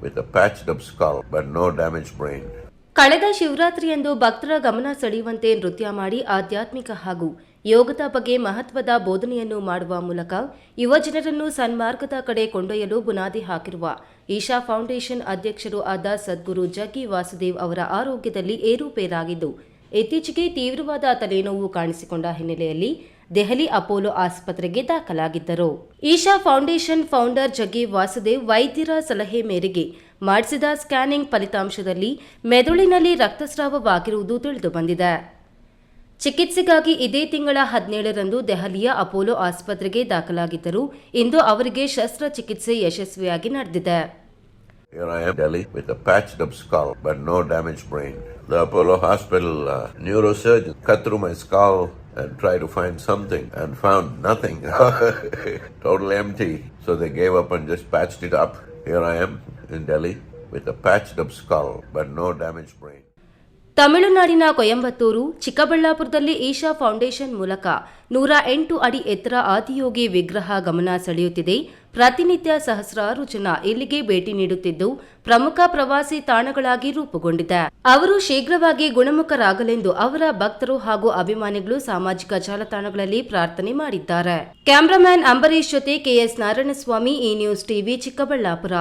with a patched up skull, but no damaged brain. ಕಳೆದ ಶಿವರಾತ್ರಿಯಂದು ಭಕ್ತರ ಗಮನ ಸೆಳೆಯುವಂತೆ ನೃತ್ಯ ಮಾಡಿ ಆಧ್ಯಾತ್ಮಿಕ ಹಾಗೂ ಯೋಗದ ಬಗ್ಗೆ ಮಹತ್ವದ ಬೋಧನೆಯನ್ನು ಮಾಡುವ ಮೂಲಕ ಯುವಜನರನ್ನು ಸನ್ಮಾರ್ಗದ ಕಡೆ ಕೊಂಡೊಯ್ಯಲು ಬುನಾದಿ ಹಾಕಿರುವ ಈಶಾ ಫೌಂಡೇಶನ್ ಅಧ್ಯಕ್ಷರು ಆದ ಸದ್ಗುರು ಜಗ್ಗಿ ವಾಸುದೇವ್ ಅವರ ಆರೋಗ್ಯದಲ್ಲಿ ಏರುಪೇರಾಗಿದ್ದು ಇತ್ತೀಚೆಗೆ ತೀವ್ರವಾದ ತಲೆನೋವು ಕಾಣಿಸಿಕೊಂಡ ಹಿನ್ನೆಲೆಯಲ್ಲಿ ದೆಹಲಿ ಅಪೋಲೋ ಆಸ್ಪತ್ರೆಗೆ ದಾಖಲಾಗಿದ್ದರು. ಈಶಾ ಫೌಂಡೇಶನ್ ಫೌಂಡರ್ ಜಗ್ಗಿ ವಾಸುದೇವ್ ವೈದ್ಯರ ಸಲಹೆ ಮೇರೆಗೆ ಮಾಡಿಸಿದ ಸ್ಕ್ಯಾನಿಂಗ್ ಫಲಿತಾಂಶದಲ್ಲಿ ಮೆದುಳಿನಲ್ಲಿ ರಕ್ತಸ್ರಾವವಾಗಿರುವುದು ತಿಳಿದುಬಂದಿದೆ. ಚಿಕಿತ್ಸೆಗಾಗಿ ಇದೇ ತಿಂಗಳ ಹದಿನೇಳರಂದು ದೆಹಲಿಯ ಅಪೋಲೋ ಆಸ್ಪತ್ರೆಗೆ ದಾಖಲಾಗಿದ್ದರು ಇಂದು ಅವರಿಗೆ ಶಸ್ತ್ರಚಿಕಿತ್ಸೆ ಯಶಸ್ವಿಯಾಗಿ ನಡೆದಿದೆ. Here I am, Delhi, with a patched up skull but no damaged brain. The Apollo Hospital uh, neurosurgeon cut through my skull and tried to find something and found nothing. Totally empty. So they gave up and just patched it up. Here I am in Delhi with a patched up skull but no damaged brain. ತಮಿಳುನಾಡಿನ ಕೊಯಂಬತ್ತೂರು ಚಿಕ್ಕಬಳ್ಳಾಪುರದಲ್ಲಿ Isha foundation ಮೂಲಕ ನೂರ ಎಂಟು ಅಡಿ ಎತ್ತರ ಆದಿಯೋಗಿ ವಿಗ್ರಹ ಗಮನ ಸೆಳೆಯುತ್ತಿದೆ ಪ್ರತಿನಿತ್ಯ ಸಹಸ್ರಾರು ಜನ ಇಲ್ಲಿಗೆ ಭೇಟಿ ನೀಡುತ್ತಿದ್ದು, ಪ್ರಮುಖ ಪ್ರವಾಸಿ ತಾಣಗಳಾಗಿ ರೂಪುಗೊಂಡಿದೆ. ಅವರು ಶೀಘ್ರವಾಗಿ ಗುಣಮುಖರಾಗಲೆಂದು ಅವರ ಭಕ್ತರು ಹಾಗೂ ಅಭಿಮಾನಿಗಳು ಸಾಮಾಜಿಕ ಜಾಲತಾಣಗಳಲ್ಲಿ ಪ್ರಾರ್ಥನೆ ಮಾಡಿದ್ದಾರೆ. ಕ್ಯಾಮರಾಮ್ಯಾನ್ ಅಂಬರೀಶ್ ಜೊತೆ ಕೆಎಸ್ ನಾರಾಯಣಸ್ವಾಮಿ, ಈ ನ್ಯೂಸ್ ಟಿವಿ ಚಿಕ್ಕಬಳ್ಳಾಪುರ.